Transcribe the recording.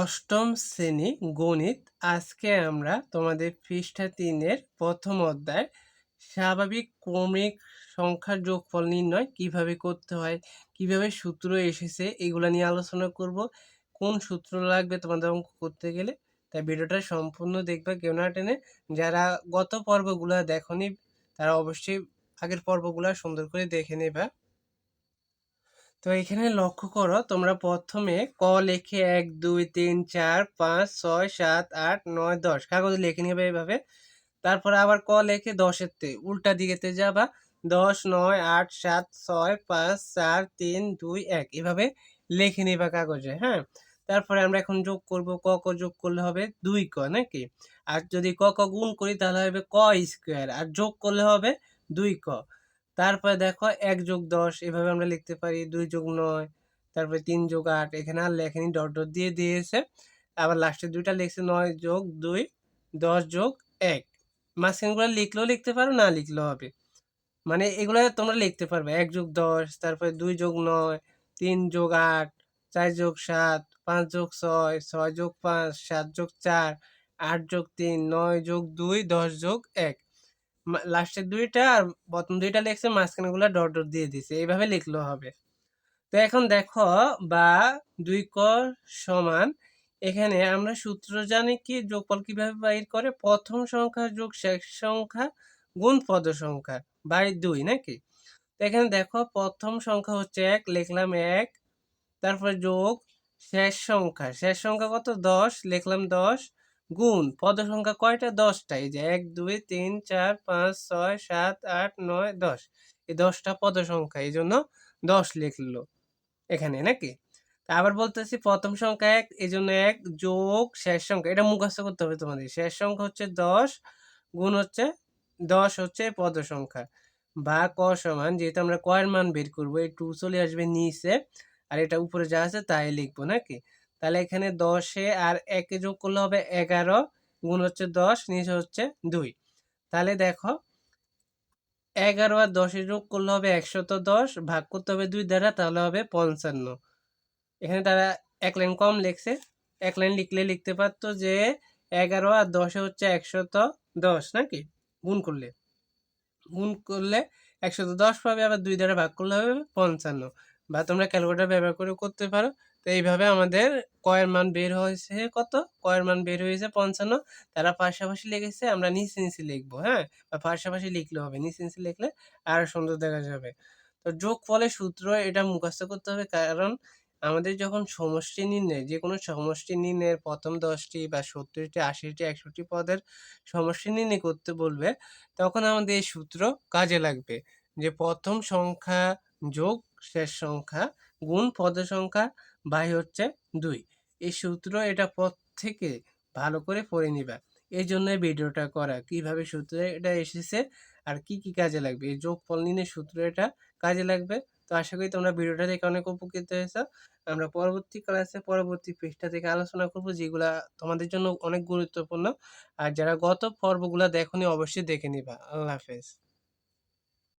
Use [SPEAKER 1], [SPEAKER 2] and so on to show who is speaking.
[SPEAKER 1] অষ্টম শ্রেণী গণিত আজকে আমরা তোমাদের পৃষ্ঠা তিনের প্রথম অধ্যায় স্বাভাবিক ক্রমিক সংখ্যার যোগফল নির্ণয় কিভাবে করতে হয় কিভাবে সূত্র এসেছে এগুলো নিয়ে আলোচনা করব কোন সূত্র লাগবে তোমাদের অঙ্ক করতে গেলে তাই ভিডিওটা সম্পূর্ণ দেখবে কেউ না টেনে যারা গত পর্বগুলো দেখনি তারা অবশ্যই আগের পর্বগুলো সুন্দর করে দেখে নেবা তো এখানে লক্ষ্য করো তোমরা প্রথমে ক লেখে এক দুই তিন চার পাঁচ ছয় সাত আট নয় দশ কাগজে লিখে নেবে এইভাবে তারপরে আবার ক লেখে দশের তে উল্টা দিকেতে যাবা দশ নয় আট সাত ছয় পাঁচ চার তিন দুই এক এভাবে লিখে নেবা কাগজে হ্যাঁ তারপরে আমরা এখন যোগ করব ক ক যোগ করলে হবে দুই ক নাকি আর যদি ক ক গুণ করি তাহলে হবে ক স্কোয়ার আর যোগ করলে হবে দুই ক তারপরে দেখো এক যোগ দশ এভাবে আমরা লিখতে পারি দুই যোগ নয় তারপরে তিন যোগ আট এখানে আর লেখেনি ডট ডট দিয়ে দিয়েছে আবার লাস্টে দুইটা লিখছে নয় যোগ দুই দশ যোগ এক মাঝখানগুলো লিখলেও লিখতে পারো না লিখলেও হবে মানে এগুলো তোমরা লিখতে পারবে এক যোগ দশ তারপরে দুই যোগ নয় তিন যোগ আট চার যোগ সাত পাঁচ যোগ ছয় ছয় যোগ পাঁচ সাত যোগ চার আট যোগ তিন নয় যোগ দুই দশ যোগ এক লাস্টের দুইটা আর প্রথম দুইটা লিখছে মাঝখানে গুলা ডট ডট দিয়ে দিছে এইভাবে লিখলো হবে তো এখন দেখো বা দুই ক সমান এখানে আমরা সূত্র জানি কি যোগফল কিভাবে বাইর করে প্রথম সংখ্যা যোগ শেষ সংখ্যা গুণ পদ সংখ্যা বাই দুই নাকি তো এখানে দেখো প্রথম সংখ্যা হচ্ছে এক লিখলাম এক তারপর যোগ শেষ সংখ্যা শেষ সংখ্যা কত দশ লিখলাম দশ গুণ পদ সংখ্যা কয়টা দশটা এই যে এক দুই তিন চার পাঁচ ছয় সাত আট নয় দশ এই দশটা পদ সংখ্যা এই জন্য দশ লিখলো এখানে নাকি আবার বলতেছি প্রথম সংখ্যা এক এই জন্য এক যোগ শেষ সংখ্যা এটা মুখস্থ করতে হবে তোমাদের শেষ সংখ্যা হচ্ছে দশ গুণ হচ্ছে দশ হচ্ছে পদ সংখ্যা বা ক সমান যেহেতু আমরা কয়ের মান বের করবো এই টু চলে আসবে নিচে আর এটা উপরে যা আছে তাই লিখবো নাকি তাহলে এখানে দশে আর একে যোগ করলে হবে এগারো গুণ হচ্ছে দশ নিচে হচ্ছে দুই তাহলে দেখো এগারো আর দশে যোগ করলে হবে একশো তো দশ ভাগ করতে হবে দুই দ্বারা তাহলে হবে পঞ্চান্ন এখানে তারা এক লাইন কম লিখছে এক লাইন লিখলে লিখতে পারতো যে এগারো আর দশে হচ্ছে একশো তো দশ নাকি গুণ করলে গুণ করলে একশো তো দশ পাবে আবার দুই দ্বারা ভাগ করলে হবে পঞ্চান্ন বা তোমরা ক্যালকুলেটার ব্যবহার করে করতে পারো তো এইভাবে আমাদের কয়ের মান বের হয়েছে কত কয়ের মান বের হয়েছে পঞ্চান্ন তারা পাশাপাশি লিখেছে আমরা নিচে নিচে লিখবো হ্যাঁ বা পাশাপাশি লিখলে হবে নিচে নিচে লিখলে আরও সুন্দর দেখা যাবে তো যোগ ফলে সূত্র এটা মুখস্থ করতে হবে কারণ আমাদের যখন সমষ্টি নির্ণয় যে কোনো সমষ্টি নির্ণয়ের প্রথম দশটি বা সত্তরটি আশিটি একশোটি পদের সমষ্টি নির্ণয় করতে বলবে তখন আমাদের এই সূত্র কাজে লাগবে যে প্রথম সংখ্যা যোগ শেষ সংখ্যা গুণ পদের সংখ্যা বাই হচ্ছে দুই এই সূত্র এটা পদ থেকে ভালো করে পড়ে নিবা এই জন্য ভিডিওটা করা কিভাবে সূত্র এটা এসেছে আর কি কি কাজে লাগবে এই যোগ ফল নিয়ে সূত্র এটা কাজে লাগবে তো আশা করি তোমরা ভিডিওটা দেখে অনেক উপকৃত হয়েছো আমরা পরবর্তী ক্লাসে পরবর্তী পৃষ্ঠা থেকে আলোচনা করব যেগুলা তোমাদের জন্য অনেক গুরুত্বপূর্ণ আর যারা গত পর্বগুলো দেখনি অবশ্যই দেখে নিবা আল্লাহ হাফেজ